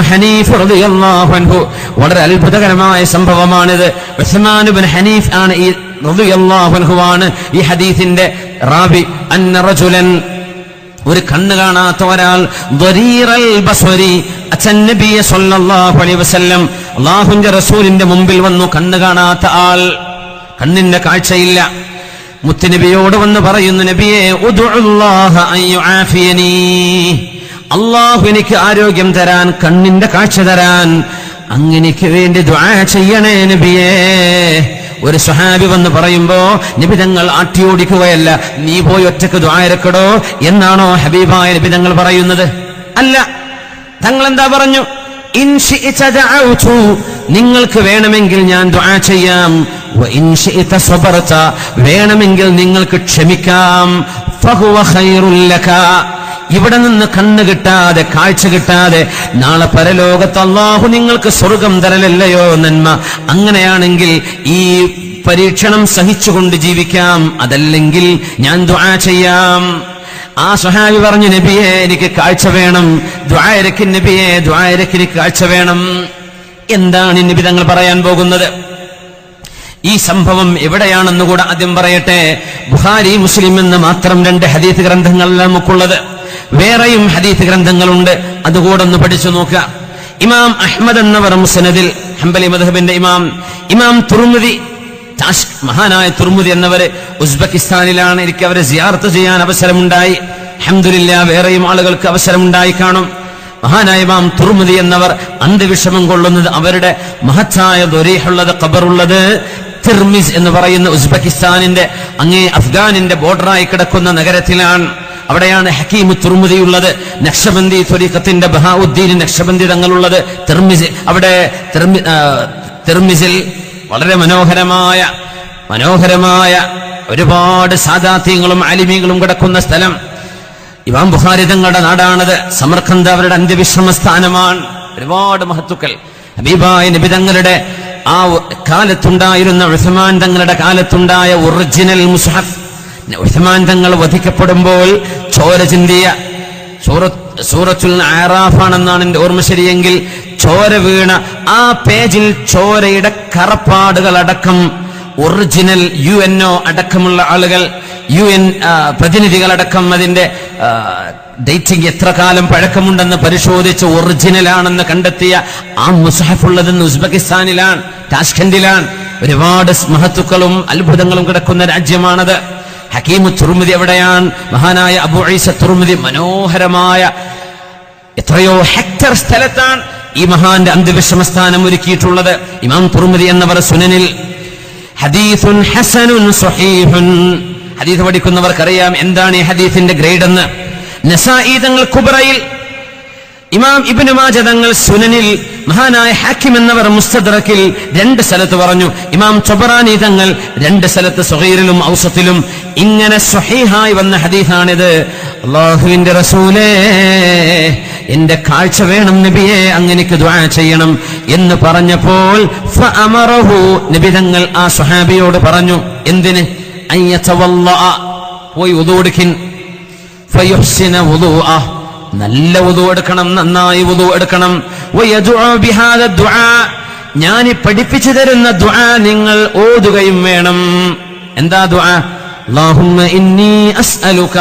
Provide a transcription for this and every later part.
ഹനീഫ് വളരെ അത്ഭുതകരമായ സംഭവമാണിത്. ഉസ്മാനുബിൻ ഹനീഫ് ആണ് ഈ ആണ് ഈ ഹദീസിന്റെ റാബി അന്നറജുലൻ ഒരു കണ്ണ് കാണാത്ത ഒരാൾ അള്ളാഹുന്റെ റസൂലിന്റെ മുമ്പിൽ വന്നു കണ്ണ് കാണാത്ത ആൾ. കണ്ണിന്റെ കാഴ്ചയില്ല. മുത്തുനബിയോട് വന്ന് പറയുന്നു നബിയെ അള്ളാഹു എനിക്ക് ആരോഗ്യം തരാൻ കണ്ണിന്റെ കാഴ്ച തരാൻ അങ്ങനെക്ക് വേണ്ടി ദ്വാ ചെയ്യണേ നബിയേ ഒരു സ്വഹാബി വന്ന് പറയുമ്പോ നിബിതങ്ങൾ ആട്ടിയോടിക്കുകയല്ല നീ പോയി ഒറ്റയ്ക്ക് ദ്വാരക്കടോ എന്നാണോ ഹബീബായ നിബിതങ്ങൾ പറയുന്നത് അല്ല തങ്ങൾ എന്താ പറഞ്ഞു. നിങ്ങൾക്ക് വേണമെങ്കിൽ ഞാൻ ദുആ ചെയ്യാം. വേണമെങ്കിൽ നിങ്ങൾക്ക് ക്ഷമിക്കാം. ഇവിടെ നിന്ന് കണ്ണ് കിട്ടാതെ കാഴ്ച കിട്ടാതെ നാളെ പരലോകത്ത് അള്ളാഹു നിങ്ങൾക്ക് സ്വർഗം തരലല്ലയോ നന്മ. അങ്ങനെയാണെങ്കിൽ ഈ പരീക്ഷണം സഹിച്ചുകൊണ്ട് ജീവിക്കാം. അതല്ലെങ്കിൽ ഞാൻ ദ്വാ ചെയ്യാം. ആ സഹാബി പറഞ്ഞു നബിയെ എനിക്ക് കാഴ്ച വേണം. ദ്വായരക്കിൻ നബിയെ ദ്വായരക്കിന് കാഴ്ച വേണം. എന്താണ് നബി തങ്ങൾ പറയാൻ പോകുന്നത്? ഈ സംഭവം എവിടെയാണെന്ന് കൂടെ ആദ്യം പറയട്ടെ. ബുഹാരി മുസ്ലിം എന്ന് മാത്രം രണ്ട് ഹദീത്ത് ഗ്രന്ഥങ്ങൾ നമുക്കുള്ളത്. വേറെയും ഹദീത്ത് ഗ്രന്ഥങ്ങളുണ്ട്. അതുകൂടെ ഒന്ന് പഠിച്ചു നോക്കുക ഇമാം അഹ്മദ് എന്നവർ മുസനദിൽ ഹംബലി മധബിന്റെ ഇമാം ഇമാം തുർമുദി മഹാനായ തുർമുദി എന്നവര് ഉസ്ബെക്കിസ്ഥാനിലാണ് എനിക്ക് അവരെ സിയാർത്ത് ചെയ്യാൻ അവസരമുണ്ടായി. അഹമ്മദില്ല വേറെയും ആളുകൾക്ക് അവസരമുണ്ടായി കാണും. മഹാനായ ഇമാം തുർമുദി എന്നവർ അന്ത്യവിഷമം കൊള്ളുന്നത് അവരുടെ മഹത്തായ ദൊരീഹുള്ളത് ഖബറുള്ളത് തിർമിസ് എന്ന് പറയുന്ന ഉസ്ബെക്കിസ്ഥാനിന്റെ അങ്ങേ അഫ്ഗാനിന്റെ ബോർഡറായി കിടക്കുന്ന നഗരത്തിലാണ്. അവിടെയാണ് ഹക്കീം തുർമുദി ഉള്ളത് നക്ഷബന്ദി ത്വരീഖത്തിന്റെ ബഹാഉദ്ദീൻ നക്ഷബന്ദി തങ്ങളുള്ളത്. തെർമിസ് അവിടെ തെർമിസിൽ വളരെ മനോഹരമായ മനോഹരമായ ഒരുപാട് സാദാത്യങ്ങളും ആലിമീങ്ങളും കിടക്കുന്ന സ്ഥലം. ഇമാം ബുഖാരി തങ്ങളുടെ നാടാണത്. സമർഖന്ത് അവരുടെ അന്ത്യവിശ്രമ സ്ഥാനമാണ് ഒരുപാട് മഹത്തുക്കൾ. ഹബീബായ നബി തങ്ങളുടെ ആ കാലത്തുണ്ടായിരുന്ന ഉസ്മാൻ തങ്ങളുടെ കാലത്തുണ്ടായ ഒറിജിനൽ മുസ്ഹഫ് ഉസ്മാൻ തങ്ങൾ വധിക്കപ്പെടുമ്പോൾ ചോര ചിന്തിയ. സൂറത്ത് സൂറത്തുൽ ആറാഫാണെന്നാണ് എന്റെ ഓർമ്മ ശരിയെങ്കിൽ. ചോര വീണ ആ പേജിൽ ചോരയുടെ കറപ്പാടുകൾ അടക്കം ഒറിജിനൽ യു എൻ ഒ അടക്കമുള്ള ആളുകൾ യു എൻ പ്രതിനിധികളടക്കം അതിന്റെ ഡേറ്റിംഗ് എത്ര കാലം പഴക്കമുണ്ടെന്ന് പരിശോധിച്ച് ഒറിജിനൽ ആണെന്ന് കണ്ടെത്തിയ ആ മുസഹഫ് ഉള്ളതെന്ന് ഉസ്ബെക്കിസ്ഥാനിലാണ് താഷ്ഖൻഡിലാണ് ഒരുപാട് മഹത്തുക്കളും അത്ഭുതങ്ങളും കിടക്കുന്ന രാജ്യമാണത്. ഹക്കീമു തുർമുദി എവിടെയാണ്? മഹാനായ അബു ഐസ തുർമുദി മനോഹരമായ എത്രയോ ഹെക്ടർ സ്ഥലത്താണ് ഈ മഹാന്റെ അന്ത്യവിശ്രമസ്ഥാനം ഒരുക്കിയിട്ടുള്ളത്. ഇമാം തുർമുദി എന്നവർ സുനനിൽ ഹദീസുൻ ഹസനുൻ സ്വഹീഹുൻ. ഹദീസ് പഠിക്കുന്നവർക്കറിയാം എന്താണ് ഈ ഹദീസിന്റെ ഗ്രേഡ് എന്ന് നസായി തങ്ങൾ കുബറയിൽ ഇമാം ഇബ്നു മാജ തങ്ങൾ സുനനിൽ മഹാനായ ഹാക്കിം എന്നവർ മുസ്തദ്റക്കിൽ രണ്ട് സ്ഥലത്ത് പറഞ്ഞു ഇമാം ചൊബറാനി തങ്ങൾ രണ്ട് സ്ഥലത്ത് സുഹൈറിലും ഔസത്തിലും. ഇങ്ങനെ സ്വഹീഹായി വന്ന ഹദീഹാണിത് അള്ളാഹുവിന്റെ റസൂലേ എന്റെ കാഴ്ച വേണം നബിയെ അങ്ങനെക്ക് ദ്വാ ചെയ്യണം എന്ന് പറഞ്ഞപ്പോൾ നബി തങ്ങൾ ആ സുഹാബിയോട് പറഞ്ഞു എന്തിന്? പോയി ഉദൂടുക്കിൻ നല്ല വുദു എടുക്കണം നന്നായി വുദു എടുക്കണം വയദുഅ ബിഹാദ ദുആ ഞാൻ ഈ പഠിപ്പിച്ചു തരുന്ന ദുആ നിങ്ങൾ ഓതുകയും വേണം എന്താ ദുആ اللهم إني أسألك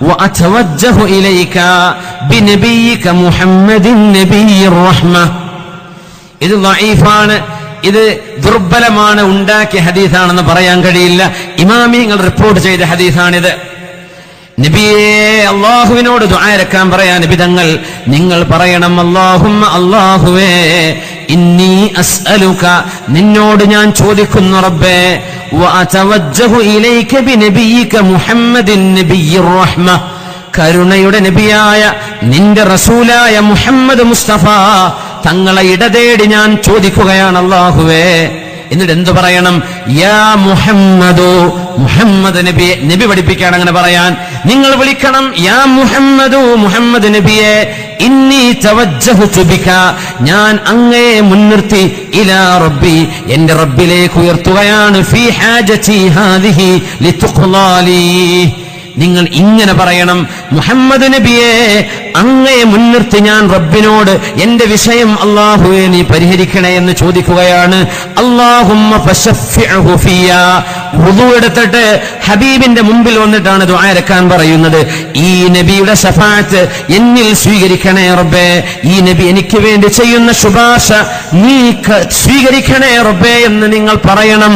وأتوجه إليك بنبيك محمد نبي الرحمة ഇത് ലൈഫാണ് ഇത് ദുർബലമാണ് ഉണ്ടാക്കിയ ഹദീസാണെന്ന് പറയാൻ കഴിയില്ല ഇമാമിങ്ങൾ റിപ്പോർട്ട് ചെയ്ത ഹദീസാണിത് നബിയെ അള്ളാഹുവിനോട് ദ്വാരക്കാൻ പറയാ നബി തങ്ങൾ നിങ്ങൾ പറയണം അള്ളാഹും അള്ളാഹുവേ ഇന്നി അസ്അലുക നിന്നോട് ഞാൻ ചോദിക്കുന്നു റബ്ബേ വഅതവജ്ജഹു ഇലൈക ബിനബിയിക മുഹമ്മദിൻ നബിയ്യിർ റഹ്മ കരുണയുടെ നബിയായ നിന്റെ റസൂലായ മുഹമ്മദ് മുസ്തഫ തങ്ങളെ ഇടതേടി ഞാൻ ചോദിക്കുകയാണ് അള്ളാഹുവേ എന്നിട്ട് എന്തു പറയണം? യാ മുഹമ്മദോ മുഹമ്മദ് നബിയെ നബി പഠിപ്പിക്കാൻ അങ്ങനെ പറയാൻ. നിങ്ങൾ വിളിക്കണം യാ മുഹമ്മദു മുഹമ്മദ് നബിയെ ഇന്നി തവജ്ജഹുതു ബിക ഞാൻ അങ്ങയെ മുൻനിർത്തി ഇലാ റബ്ബി എന്റെ റബ്ബിലേക്ക് ഉയർത്തുകയാണ് ഫീ ഹാജതി ഹാദിഹി ലിതുഖ്ലാലി. നിങ്ങൾ ഇങ്ങനെ പറയണം മുഹമ്മദ് നബിയെ അങ്ങയെ മുൻനിർത്തി ഞാൻ റബ്ബിനോട് എന്റെ വിഷയം അള്ളാഹുവെ നീ പരിഹരിക്കണേ എന്ന് ചോദിക്കുകയാണ്. എടുത്തിട്ട് ഹബീബിന്റെ മുമ്പിൽ വന്നിട്ടാണ് ദ്വാരക്കാൻ പറയുന്നത്. ഈ നബിയുടെ സഫാത്ത് എന്നിൽ സ്വീകരിക്കണേ റബ്ബേ ഈ നബി എനിക്ക് വേണ്ടി ചെയ്യുന്ന ശുപാർശ നീ സ്വീകരിക്കണേ റബ്ബേ എന്ന് നിങ്ങൾ പറയണം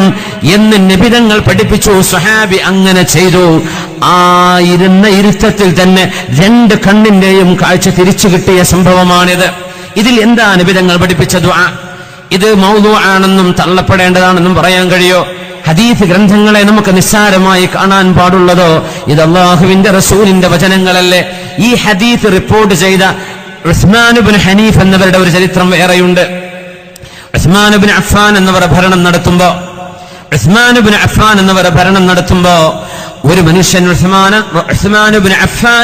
എന്ന് നബിതങ്ങൾ പഠിപ്പിച്ചു. സഹാബി അങ്ങനെ ചെയ്തു. ആ ഇരുന്ന ഇരുത്തത്തിൽ തന്നെ രണ്ട് കണ്ണിന്റെയും കാഴ്ച തിരിച്ചു കിട്ടിയ സംഭവമാണിത്. ഇതിൽ എന്താ നിബിതങ്ങൾ പഠിപ്പിച്ചത് ഇത് മൗതു ആണെന്നും തള്ളപ്പെടേണ്ടതാണെന്നും പറയാൻ കഴിയോ? ഹദീസ് ഗ്രന്ഥങ്ങളെ നമുക്ക് നിസ്സാരമായി കാണാൻ പാടുള്ളതോ? ഇത് അള്ളാഹുവിന്റെ റസൂലിന്റെ വചനങ്ങളല്ലേ? ഈ ഹദീസ് റിപ്പോർട്ട് ചെയ്ത ഉസ്മാനുബിൻ ഹനീഫ് എന്നവരുടെ ഒരു ചരിത്രം വേറെയുണ്ട്. ഉസ്മാനുബിൻ അഫ്ഫാൻ എന്നവർ ഭരണം നടത്തുമ്പോ ഉസ്മാനുബിൻ അഫ്ഫാൻ എന്നവർ ഭരണം നടത്തുമ്പോ ഒരു മനുഷ്യൻ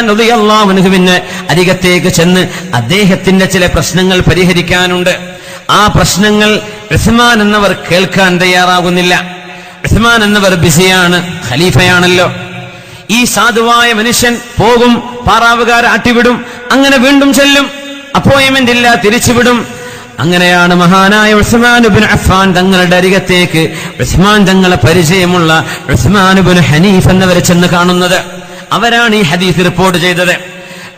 റളിയല്ലാഹുവിന് അരികത്തേക്ക് ചെന്ന് അദ്ദേഹത്തിന്റെ ചില പ്രശ്നങ്ങൾ പരിഹരിക്കാനുണ്ട്. ആ പ്രശ്നങ്ങൾ ഉസ്മാൻ എന്നവർ കേൾക്കാൻ തയ്യാറാകുന്നില്ല. ഉസ്മാൻ എന്നവർ ബിസിയാണ് ഖലീഫയാണല്ലോ. ഈ സാധുവായ മനുഷ്യൻ പോകും പാറാവുകാർ ആട്ടിവിടും അങ്ങനെ വീണ്ടും ചെല്ലും. അപ്പോയിന്റ്മെന്റ് ഇല്ല തിരിച്ചുവിടും. അങ്ങനെയാണ് മഹാനായ ഉസ്മാനുബിൻ അഫ്ഫാൻ തങ്ങളുടെ അരികത്തേക്ക് ഉസ്മാൻ തങ്ങളെ പരിചയമുള്ള ഉസ്മാനുബിൻ ഹനീഫ് എന്നവരെ ചെന്ന് കാണുന്നത്. അവരാണ് ഈ ഹദീസ് റിപ്പോർട്ട് ചെയ്തത്.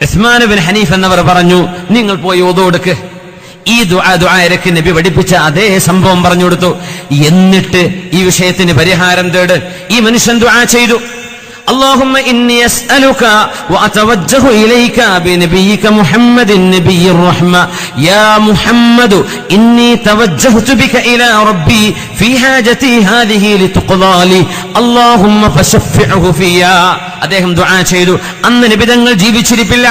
ഉസ്മാനുബിൻ ഹനീഫ് എന്നവർ പറഞ്ഞു നിങ്ങൾ പോയി ഓതോടുക്ക് ഈ ദുആ ദുആരക്ക് നബി പഠിപ്പിച്ച അതേ സംഭവം പറഞ്ഞു കൊടുത്തു. എന്നിട്ട് ഈ വിഷയത്തിന് പരിഹാരം തേട്. ഈ മനുഷ്യൻ ദുആ ചെയ്തു. اللهم إني أسألك وأتوجه إليك بنبيك محمد النبي الرحمة يا محمد إني توجهت بك إلى ربي في حاجتي هذه لتقضى لي اللهم فشفعه فيا അദ്ദേഹം ദുആ ചെയ്തു അന്ന് നിബിധങ്ങൾ ജീവിച്ചിരിപ്പില്ല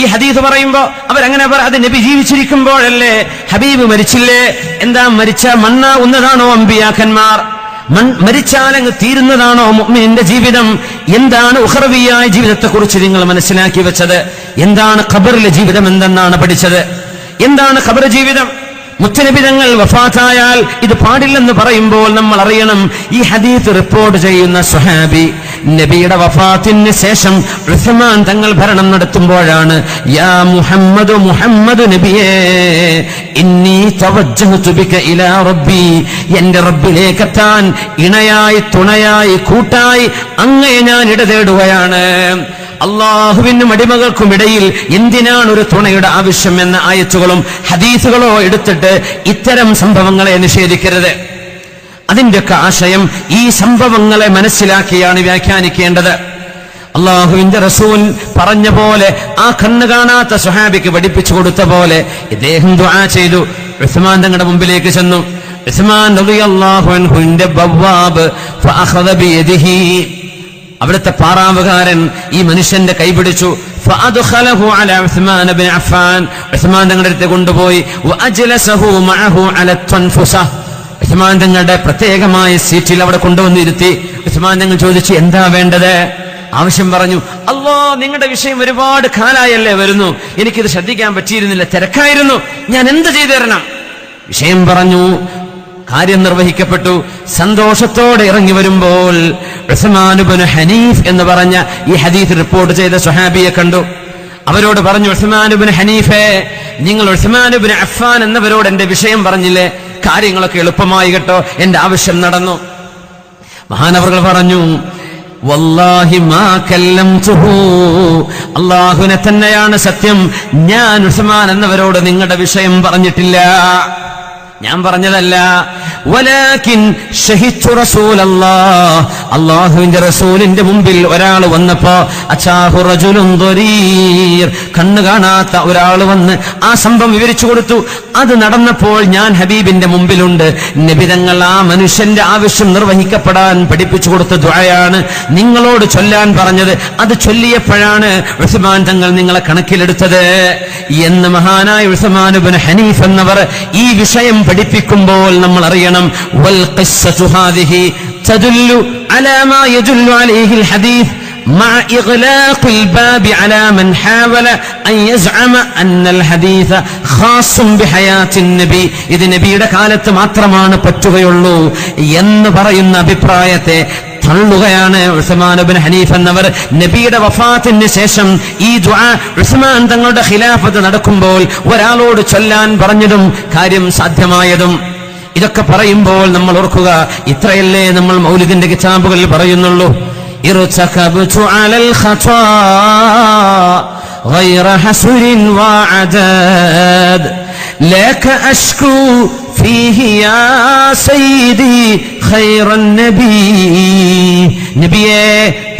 ഈ ഹദീസ് പറയുമ്പോ അവരങ്ങനെ പറ അത് നബി ജീവിച്ചിരിക്കുമ്പോഴല്ലേ ഹബീബ് മരിച്ചില്ലേ എന്താ മരിച്ച മണ്ണാവുന്നതാണോ അമ്പിയാക്കന്മാർ മൺ മരിച്ചാലങ്ങ് തീരുന്നതാണോ മുഅ്മിനിന്റെ ജീവിതം? എന്താണ് ഉഹർവിയായ ജീവിതത്തെ കുറിച്ച് നിങ്ങൾ മനസ്സിലാക്കി വെച്ചത്? എന്താണ് ഖബറിലെ ജീവിതം എന്തെന്നാണ് പഠിച്ചത്? എന്താണ് ഖബർ ജീവിതം? മുത്തനബിതങ്ങൾ വഫാത്തായാൽ ഇത് പാടില്ലെന്ന് പറയുമ്പോൾ നമ്മൾ അറിയണം ഈ ഹദീത്ത് റിപ്പോർട്ട് ചെയ്യുന്ന സുഹാബി നബിയുടെ വഫാത്തിന് ശേഷം ഉസ്മാൻ തങ്ങൾ ഭരണം നടത്തുമ്പോഴാണ് യാ മുഹമ്മദ് മുഹമ്മദ് നബിയേ ഇന്നി ഇലാ റബ്ബി എന്റെ റബ്ബിലേക്കെത്താൻ ഇണയായി തുണയായി കൂട്ടായി അങ്ങയെ ഞാൻ ഇടതേടുകയാണ്. അള്ളാഹുവിനും അടിമകൾക്കും ഇടയിൽ എന്തിനാണ് ഒരു തുണയുടെ ആവശ്യം എന്ന ആയത്തുകളും ഹദീസുകളോ എടുത്തിട്ട് ഇത്തരം സംഭവങ്ങളെ നിഷേധിക്കരുത്. അതിന്റെയൊക്കെ ആശയം ഈ സംഭവങ്ങളെ മനസ്സിലാക്കിയാണ് വ്യാഖ്യാനിക്കേണ്ടത്. അള്ളാഹുവിന്റെ റസൂൽ പറഞ്ഞ പോലെ ആ കണ്ണ് കാണാത്ത സുഹാബിക്ക് പഠിപ്പിച്ചു കൊടുത്ത പോലെ ഇദ്ദേഹം ദുആ ചെയ്തു. ഉസ്മാൻ തങ്ങളുടെ മുമ്പിലേക്ക് ചെന്നു. ഉസ്മാൻ റളിയല്ലാഹു ബവ്വാബ് ഫഅഖദ ബിയദിഹി. അവിടുത്തെ പാറാവുകാരൻ ഈ മനുഷ്യന്റെ കൈപിടിച്ചു ഉസ്മാൻ തങ്ങളുടെ കൊണ്ടുപോയി. ഉസ്മാൻ തങ്ങളുടെ പ്രത്യേകമായ സീറ്റിൽ അവിടെ കൊണ്ടുവന്നിരുത്തി. ഉസ്മാൻ തങ്ങൾ ചോദിച്ചു എന്താ വേണ്ടത്? ആവശ്യം പറഞ്ഞു അല്ലോ നിങ്ങളുടെ വിഷയം ഒരുപാട് കാലായല്ലേ വരുന്നു. എനിക്കിത് ശ്രദ്ധിക്കാൻ പറ്റിയിരുന്നില്ല തിരക്കായിരുന്നു. ഞാൻ എന്ത് ചെയ്തു തരണം? വിഷയം പറഞ്ഞു കാര്യം നിർവഹിക്കപ്പെട്ടു. സന്തോഷത്തോടെ ഇറങ്ങി വരുമ്പോൾ ഉസ്മാനുബിന് ഹനീഫ് എന്ന് പറഞ്ഞ ഈ ഹദീസ് റിപ്പോർട്ട് ചെയ്ത സുഹാബിയെ കണ്ടു. അവരോട് പറഞ്ഞു ഉസ്മാനുബിൻ ഹനീഫെ നിങ്ങൾ ഉസ്മാനുബിൻ അഫ്ഫാൻ എന്നവരോട് എന്റെ വിഷയം പറഞ്ഞില്ലേ? കാര്യങ്ങളൊക്കെ എളുപ്പമായി കേട്ടോ എന്റെ ആവശ്യം നടന്നു. മഹാനവറുകൾ പറഞ്ഞു വല്ലാഹി മാ തന്നെയാണ് സത്യം. ഞാൻ ഉസ്മാൻ എന്നവരോട് നിങ്ങളുടെ വിഷയം പറഞ്ഞിട്ടില്ല. ഞാൻ പറഞ്ഞതല്ല. വലാകിൻ ഷഹിച്ചു റസൂലല്ലാ അള്ളാഹുവിന്റെ റസൂലിന്റെ മുമ്പിൽ ഒരാൾ വന്നപ്പോ അച്ചാഹു കണ്ണു കാണാത്ത ഒരാൾ വന്ന് ആ സംഭവം വിവരിച്ചു കൊടുത്തു. അത് നടന്നപ്പോൾ ഞാൻ ഹബീബിന്റെ മുമ്പിലുണ്ട്. നിബിതങ്ങൾ ആ മനുഷ്യന്റെ ആവശ്യം നിർവഹിക്കപ്പെടാൻ പഠിപ്പിച്ചു കൊടുത്ത ദ്വായാണ് നിങ്ങളോട് ചൊല്ലാൻ പറഞ്ഞത്. അത് ചൊല്ലിയപ്പോഴാണ് ഉസ്മാൻ തങ്ങൾ നിങ്ങളെ കണക്കിലെടുത്തത്. എന്ന് മഹാനായ ഉസ്മാനുബിൻ ഹനീഫ് എന്നവർ ഈ വിഷയം പഠിപ്പിക്കുമ്പോൾ നമ്മൾ അറിയണം വൽ ഖിസ്സതു ഹാദിഹി തദുല്ലു അലാ മാ യദുല്ലു അലൈഹി الحديث مع إغلاق الباب على من حاول أن يزعم أن الحديث خاص بحياة النبي ഇത് നബിയുടെ കാലത്ത് മാത്രമാണ് പറ്റുകയുള്ളൂ എന്ന് പറയുന്ന അഭിപ്രായത്തെ തള്ളുകയാണ് ഉസ്മാനുബിൻ ഹനീഫ് എന്നവർ. നബിയുടെ വഫാത്തിന് ശേഷം ഈ ദ്വാ ഉസ്മാൻ തങ്ങളുടെ ഖിലാഫത്ത് നടക്കുമ്പോൾ ഒരാളോട് ചൊല്ലാൻ പറഞ്ഞതും കാര്യം സാധ്യമായതും. ഇതൊക്കെ പറയുമ്പോൾ നമ്മൾ ഓർക്കുക ഇത്രയല്ലേ നമ്മൾ മൗലിദിന്റെ കിതാബുകളിൽ പറയുന്നുള്ളൂ. ഇറുചകബ്തു അലൽ ഖതാ. غير حسر وعداد لك أشكو فيه يا سيدي خير النبي നബിയെ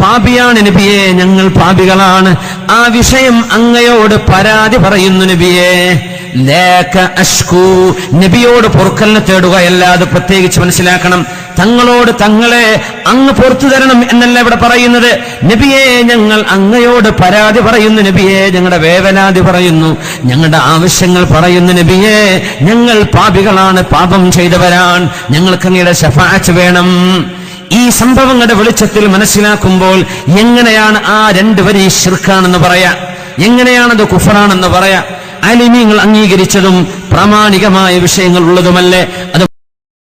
പാപിയാണ് നബിയെ ഞങ്ങൾ പാപികളാണ് ആ വിഷയം അങ്ങയോട് പരാതി പറയുന്നു നബിയെ ലേഖ അഷ്കു നബിയോട് പൊറുക്കലിനെ തേടുകയല്ലാതെ പ്രത്യേകിച്ച് മനസ്സിലാക്കണം. തങ്ങളോട് തങ്ങളെ അങ്ങ് പുറത്തു തരണം എന്നല്ല ഇവിടെ പറയുന്നത്. നബിയെ ഞങ്ങൾ അങ്ങയോട് പരാതി പറയുന്നു നബിയെ ഞങ്ങളുടെ വേവനാതി പറയുന്നു. ഞങ്ങളുടെ ആവശ്യങ്ങൾ പറയുന്നു നബിയെ ഞങ്ങൾ പാപികളാണ് പാപം ചെയ്തവരാൻ ഞങ്ങൾക്ക് അങ്ങയുടെ ശഫാച്ച് വേണം. ഈ സംഭവങ്ങളുടെ വെളിച്ചത്തിൽ മനസ്സിലാക്കുമ്പോൾ എങ്ങനെയാണ് ആ രണ്ട് വരി ശിർക്കാണെന്ന് പറയാ? എങ്ങനെയാണത് കുഫറാണെന്ന് പറയാ? അലിമീങ്ങൾ അംഗീകരിച്ചതും പ്രാമാണികമായ വിഷയങ്ങൾ ഉള്ളതുമല്ലേ?